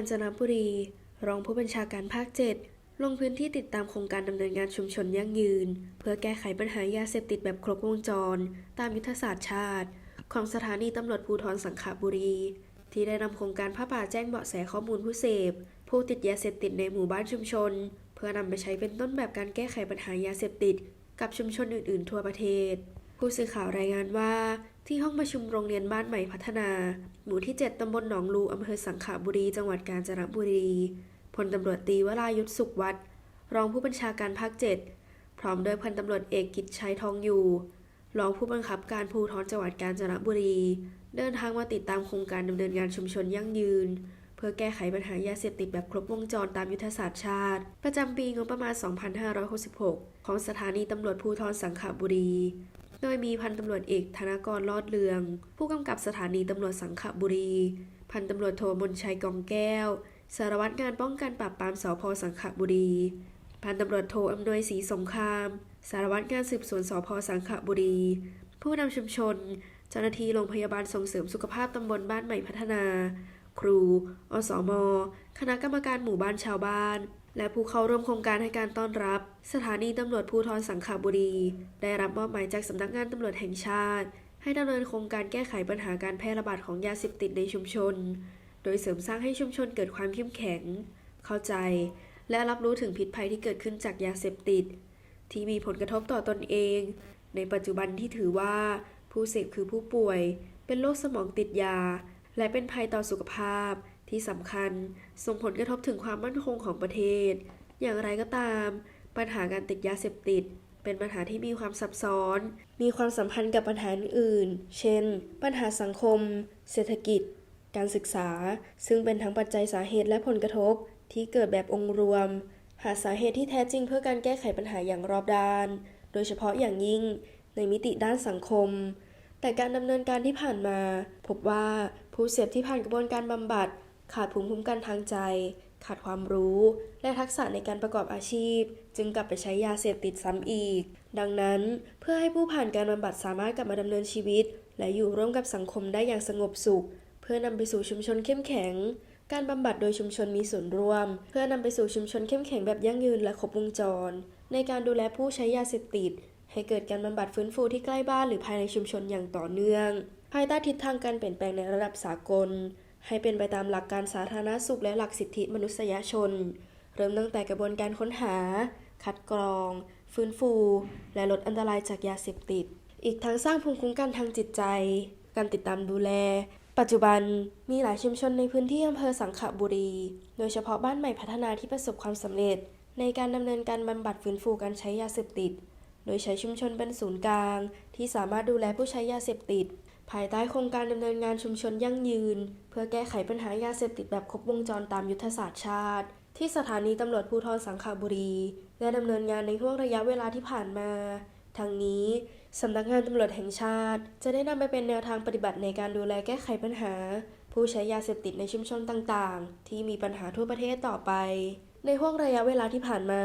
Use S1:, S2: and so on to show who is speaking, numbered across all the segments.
S1: าญจนบุรี รองผู้บัญชาการภาค 7 ลงพื้นที่ติดตามโครงการดำเนินงานชุมชนยั่งยืน เพื่อแก้ไขปัญหายาเสพติดแบบครบวงจร ตามยุทธศาสตร์ชาติ ของสถานีตำรวจภูธรสังขบุรี ที่ได้นำโครงการผ้าป่าแจ้งเบาะแสข้อมูลผู้เสพ ผู้ติดยาเสพติดในหมู่บ้านชุมชน เพื่อนำไปใช้เป็นต้นแบบการแก้ไขปัญหายาเสพติด กับชุมชนอื่น ๆ ทั่วประเทศ ผู้สื่อข่าวรายงานว่า ที่ห้องประชุมโรงเรียนบ้านใหม่พัฒนา หมู่ที่ 7 ตำบลหนองลูอำเภอสังขบุรี จังหวัดกาญจนบุรี พลตำรวจตีวรายุทธสุขวัฒน์รองผู้บัญชาการภาค 7 พร้อมด้วยพันตำรวจเอกกิจชัยทองอยู่ รองผู้บังคับการภูธรจังหวัดกาญจนบุรี เดินทางมาติดตามโครงการดำเนินงานชุมชนยั่งยืน เพื่อแก้ไขปัญหายาเสพติดแบบครบวงจรตามยุทธศาสตร์ชาติ ประจำปีงบประมาณ 2566 ของสถานีตำรวจภูธรสังขบุรี โดยมีพันตำรวจเอกธนกรลอดเรือง ผู้กำกับสถานีตำรวจสังขบุรี พันตำรวจโทมนชัยกองแก้ว สารวัตรงานป้องกันปราบปรามสพสังขบุรี พันตำรวจโทอำนวยศรีสงคราม สารวัตรงานสืบสวนสพสังขบุรี ผู้นำชุมชน เจ้าหน้าที่โรงพยาบาลส่งเสริมสุขภาพตำบลบ้านใหม่พัฒนา ครู อสม คณะกรรมการหมู่บ้านชาวบ้าน และผู้เข้าร่วมโครงการให้การต้อนรับ สถานีตำรวจภูธรสังขบุรี ได้รับมอบหมายจากสำนักงานตำรวจแห่งชาติ ให้ดำเนินโครงการแก้ไขปัญหาการแพร่ระบาดของยาเสพติดในชุมชน โดยเสริมสร้างให้ชุมชนเกิดความเข้มแข็ง เข้าใจ และรับรู้ถึงพิษภัยที่เกิดขึ้นจากยาเสพติด ที่มีผลกระทบต่อตอนเอง ในปัจจุบันที่ถือว่า ผู้เสพคือผู้ป่วย เป็นโรคสมองติดยา และเป็นภัยต่อสุขภาพ ที่สำคัญส่งผลกระทบถึงความมั่นคงของประเทศ อย่างไรก็ตาม ปัญหาการติดยาเสพติด เป็นปัญหาที่มีความซับซ้อน มีความสัมพันธ์กับปัญหาอื่น เช่น ปัญหาสังคม เศรษฐกิจ การศึกษา ซึ่งเป็นทั้งปัจจัยสาเหตุและผลกระทบ ที่เกิดแบบองค์รวม หาสาเหตุที่แท้จริงเพื่อการแก้ไขปัญหาอย่างรอบด้าน โดยเฉพาะอย่างยิ่ง ในมิติด้านสังคมแต่การดำเนินการที่ผ่านมา พบว่าผู้เสพที่ผ่านกระบวนการบำบัด ขาดภูมิคุ้มกันทางใจ ขาดความรู้ และทักษะในการประกอบอาชีพ จึงกลับไปใช้ยาเสพติดซ้ำอีก ดังนั้นเพื่อให้ผู้ผ่านการบำบัดสามารถกลับมาดำเนินชีวิต และอยู่ร่วมกับสังคมได้อย่างสงบสุข เพื่อนำไปสู่ชุมชนเข้มแข็ง การบำบัดโดยชุมชนมีส่วนร่วม เพื่อนำไปสู่ชุมชนเข้มแข็งแบบยั่งยืนและครบวงจร ในการดูแลผู้ใช้ยาเสพติด ให้เกิดการบำบัดฟื้นฟูที่ใกล้บ้านหรือภายในชุมชนอย่างต่อเนื่อง ภายใต้ทิศทางการเปลี่ยนแปลงในระดับสากล ให้เป็นไปตามหลักการสาธารณสุขและหลักสิทธิมนุษยชน เริ่มตั้งแต่กระบวนการค้นหา คัดกรอง ฟื้นฟู และลดอันตรายจากยาเสพติด อีกทั้งสร้างภูมิคุ้มกันทางจิตใจ การติดตามดูแล ปัจจุบันมีหลายชุมชนในพื้นที่อำเภอสังขบุรี โดยเฉพาะบ้านใหม่พัฒนาที่ประสบความสำเร็จ ในการดำเนินการบำบัดฟื้นฟูการใช้ยาเสพติด โดยใช้ชุมชนเป็นศูนย์กลาง ที่สามารถดูแลผู้ใช้ยาเสพติด ภายใต้โครงการดำเนินงานชุมชนยั่งยืน เพื่อแก้ไขปัญหายาเสพติดแบบครบวงจรตามยุทธศาสตร์ชาติ ที่สถานีตำรวจภูธรสังขบุรีได้ดำเนินงานในห่วงระยะเวลาที่ผ่านมาทั้งนี้สำนักงานตำรวจแห่งชาติ จะได้นำไปเป็นแนวทางปฏิบัติในการดูแลแก้ไขปัญหา ผู้ใช้ยาเสพติดในชุมชนต่างๆ ที่มีปัญหาทั่วประเทศต่อไป ในห่วงระยะเวลาที่ผ่านมา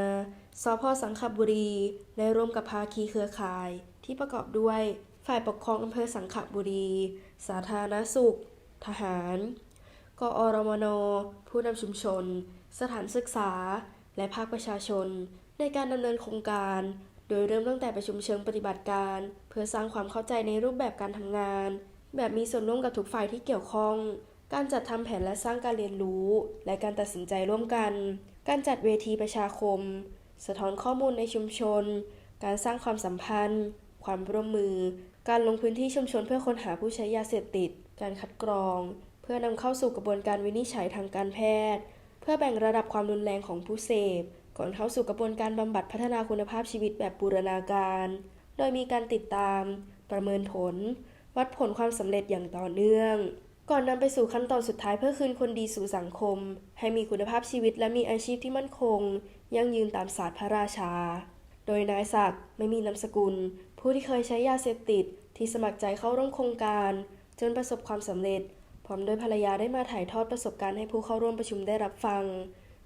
S1: สพสังขบุรี ได้ร่วมกับภาคีเครือข่าย ที่ประกอบด้วย ฝ่ายปกครองอำเภอสังขบุรี สาธารณสุข ทหาร กอรมน ผู้นำชุมชน สถานศึกษา และภาคประชาชน ในการดำเนินโครงการ โดยเริ่มตั้งแต่ประชุมเชิงปฏิบัติการ เพื่อสร้างความเข้าใจในรูปแบบการทำงาน แบบมีส่วนร่วมกับทุกฝ่ายที่เกี่ยวข้อง การจัดทำแผนและสร้างการเรียนรู้ และการตัดสินใจร่วมกัน การจัดเวทีประชาคม สะท้อนข้อมูลในชุมชน การสร้างความสัมพันธ์ ความร่วมมือ การลงพื้นที่ชุมชนเพื่อค้นหาผู้ใช้ยาเสพติด การคัดกรอง เพื่อนำเข้าสู่กระบวนการวินิจฉัยทางการแพทย์ เพื่อแบ่งระดับความรุนแรงของผู้เสพ ก่อนเข้าสู่กระบวนการบำบัดพัฒนาคุณภาพชีวิตแบบบูรณาการ โดยมีการติดตาม ประเมินผล วัดผลความสำเร็จอย่างต่อเนื่อง ก่อนนำไปสู่ขั้นตอนสุดท้ายเพื่อคืนคนดีสู่สังคม ให้มีคุณภาพชีวิตและมีอาชีพที่มั่นคง ยั่งยืนตามศาสตร์พระราชา โดยนายศักดิ์ไม่มีนามสกุล ผู้ที่เคยใช้ยาเสพติด ที่สมัครใจเข้าร่วมโครงการ จนประสบความสำเร็จ พร้อมด้วยภรรยาได้มาถ่ายทอดประสบการณ์ให้ผู้เข้าร่วมประชุมได้รับฟัง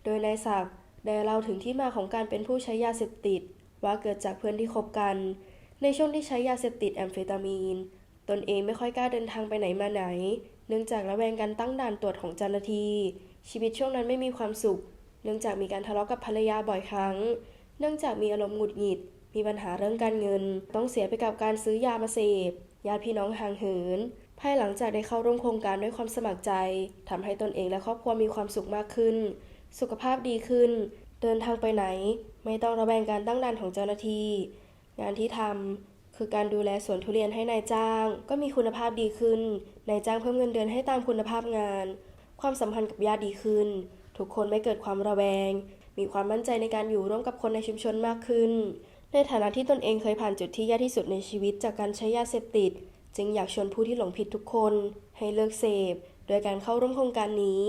S1: โดยนายศักดิ์ได้เล่าถึงที่มาของการเป็นผู้ใช้ยาเสพติด ว่าเกิดจากเพื่อนที่คบกัน ในช่วงที่ใช้ยาเสพติดแอมเฟตามีน ตนเองไม่ค่อยกล้าเดินทางไปไหนมาไหน เนื่องจากระแวงการตั้งด่านตรวจของเจ้าหน้าที่ชีวิตช่วงนั้นไม่มีความสุข เนื่องจากมีการทะเลาะกับภรรยาบ่อยครั้ง เนื่องจากมีอารมณ์หงุดหงิด มีปัญหาเรื่องการเงิน ต้องเสียไปกับการซื้อยามาเสพญาติพี่น้องห่างเหิน ภายหลังจากได้เข้าร่วมโครงการด้วยความสมัครใจทำให้ตนเองและครอบครัวมีความสุขมากขึ้น สุขภาพดีขึ้น เดินทางไปไหน ไม่ต้องระแวงการตั้งด่านของเจ้าหน้าที่ งานที่ทำคือการดูแลสวนทุเรียนให้นายจ้าง ก็มีคุณภาพดีขึ้น นายจ้างเพิ่มเงินเดือนให้ตามคุณภาพงาน ความสัมพันธ์กับญาติดีขึ้น ทุกคนไม่เกิดความระแวง มีความมั่นใจในการอยู่ร่วมกับคนในชุมชนมากขึ้น ในฐานะที่ตนเองเคยผ่านจุดที่แย่ที่สุดในชีวิตจากการใช้ยาเสพติด จึงอยากชวนผู้ที่หลงผิดทุกคน ให้เลิกเสพ โดยการเข้าร่วมโครงการนี้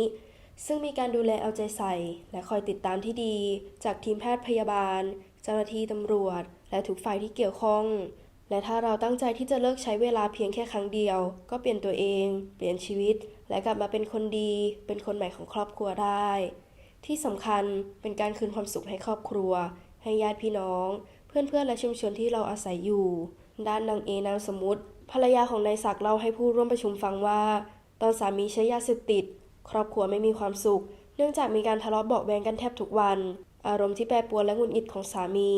S1: ซึ่งมีการดูแลเอาใจใส่ และคอยติดตามที่ดี จากทีมแพทย์พยาบาล เจ้าหน้าที่ตำรวจ และทุกฝ่ายที่เกี่ยวข้องและถ้าเราตั้งใจที่จะเลิกใช้เวลาเพียงแค่ครั้งเดียว ก็เปลี่ยนตัวเอง เปลี่ยนชีวิต และกลับมาเป็นคนดี เป็นคนใหม่ของครอบครัวได้ ที่สำคัญเป็นการคืนความสุขให้ครอบครัว ให้ญาติพี่น้อง เพื่อนๆและชุมชนที่เราอาศัยอยู่ ด้านนางเอนามสมมุติ ภรรยาของนายศักดิ์เล่าให้ผู้ร่วมประชุมฟังว่า ตอนสามีใช้ยาเสพติด ครอบครัวไม่มีความสุข เนื่องจากมีการทะเลาะเบาะแวงกันแทบทุกวัน อารมณ์ที่แปรปรวนและหงุดหงิดของสามี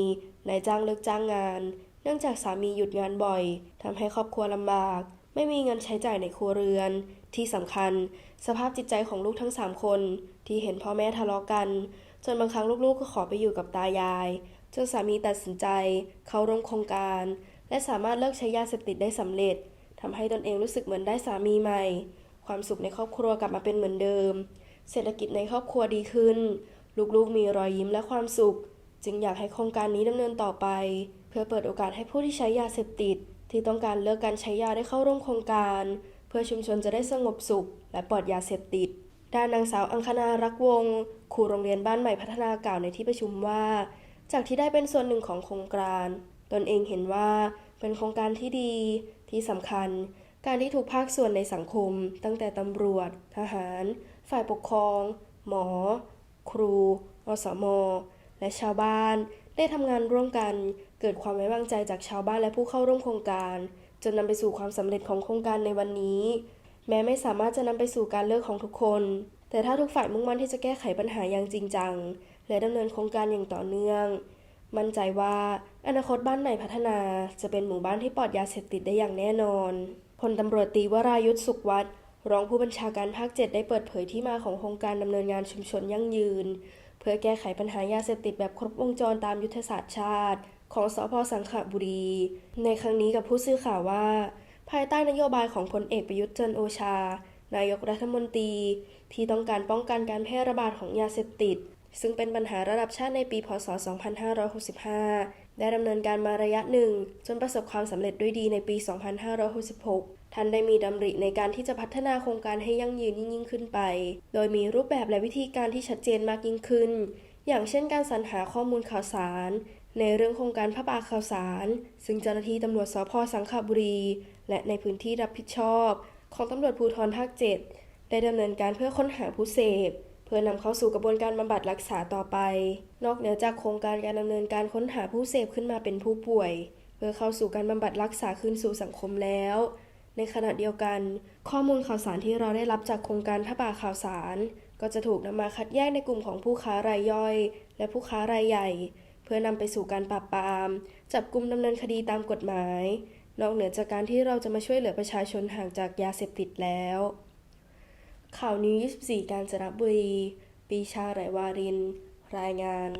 S1: นายจ้างเลิกจ้างงาน เนื่องจากสามีหยุดงานบ่อยทำให้ครอบครัวลำบาก ไม่มีเงินใช้จ่ายในครัวเรือน ที่สำคัญ สภาพจิตใจของลูกทั้งสามคน ที่เห็นพ่อแม่ทะเลาะกัน จนบางครั้งลูกๆก็ขอไปอยู่กับตายาย จนสามีตัดสินใจ เข้าร่วมโครงการ และสามารถเลิกใช้ยาเสพติดได้สำเร็จทำให้ตนเองรู้สึกเหมือนได้สามีใหม่ ความสุขในครอบครัวกลับมาเป็นเหมือนเดิม เศรษฐกิจในครอบครัวดีขึ้น ลูกๆมีรอยยิ้มและความสุข จึงอยากให้โครงการนี้ดำเนินต่อไป เพื่อเปิดโอกาสให้ผู้ที่ใช้ยาเสพติด ที่ต้องการเลิกการใช้ยาได้เข้าร่วมโครงการ พื่อชุมชนจะได้สงบสุข และปลอดยาเสพติด ด้านนางสาวอังคณารักวงศ์ครูโรงเรียนบ้านใหม่พัฒนากล่าวในที่ประชุมว่า จากที่ได้เป็นส่วนหนึ่งของโครงการตนเองเห็นว่าเป็นโครงการที่ดีที่สำคัญ การที่ทุกภาคส่วนในสังคม ตั้งแต่ตำรวจ ทหาร ฝ่ายปกครอง หมอ ครูอสม และชาวบ้าน ได้ทำงานร่วมกัน เกิดความไว้วางใจจากชาวบ้านและผู้เข้าร่วมโครงการ จนนำไปสู่ความสำเร็จของโครงการในวันนี้ แม้ไม่สามารถจะนำไปสู่การเลิกของทุกคน แต่ถ้าทุกฝ่ายมุ่งมั่นที่จะแก้ไขปัญหาอย่างจริงจัง และดำเนินโครงการอย่างต่อเนื่อง มั่นใจว่าอนาคตบ้านใหม่พัฒนา จะเป็นหมู่บ้านที่ปลอดยาเสพติดได้อย่างแน่นอนพลตำรวจตีวรายุทธสุขวัฒน์รองผู้บัญชาการภาค 7 ได้เปิดเผยที่มาของโครงการดำเนินงานชุมชนยั่งยืน เพื่อแก้ไขปัญหายาเสพติดแบบครบวงจรตามยุทธศาสตร์ชาติ ของสพสังขบุรี ในครั้งนี้กับผู้สื่อข่าวว่า ภายใต้นโยบายของพลเอกประยุทธ์จันทร์โอชา นายกรัฐมนตรี ที่ต้องการป้องกันการแพร่ระบาดของยาเสพติด ซึ่งเป็นปัญหาระดับชาติในปีพศ 2565 ได้ดำเนินการมาระยะหนึ่ง จนประสบความสำเร็จด้วยดีในปี 2566 ท่านได้มีดำริในการที่จะพัฒนาโครงการให้ยั่งยืนยิ่งขึ้นไป โดยมีรูปแบบและวิธีการที่ชัดเจนมากยิ่งขึ้นอย่างเช่นการสรรหาข้อมูลข่าวสาร ในเรื่องโครงการพระบาข่าวสาร ซึ่งเจ้าหน้าที่ตำรวจสพสังขบุรี และในพื้นที่รับผิดชอบ ของตำรวจภูธรภาค 7 ได้ดำเนินการเพื่อค้นหาผู้เสพ เพื่อนำเข้าสู่กระบวนการบำบัดรักษาต่อไป นอกเหนือจากโครงการการดำเนินการค้นหาผู้เสพขึ้นมาเป็นผู้ป่วย เพื่อเข้าสู่การบำบัดรักษาคืนสู่สังคมแล้ว ในขณะเดียวกัน ข้อมูลข่าวสารที่เราได้รับจากโครงการพระป่าข่าวสาร ก็จะถูกนำมาคัดแยกในกลุ่มของผู้ค้ารายย่อย และผู้ค้ารายใหญ่ พื่อนำไปสู่การปราบปราม จับกลุ่มดำเนินคดีตามกฎหมาย นอกเหนือจากการที่เราจะมาช่วยเหลือประชาชนห่างจากยาเสพติดแล้ว ข่าวนี้24 การจนบุรี ปีชาไหรวาริน รายงาน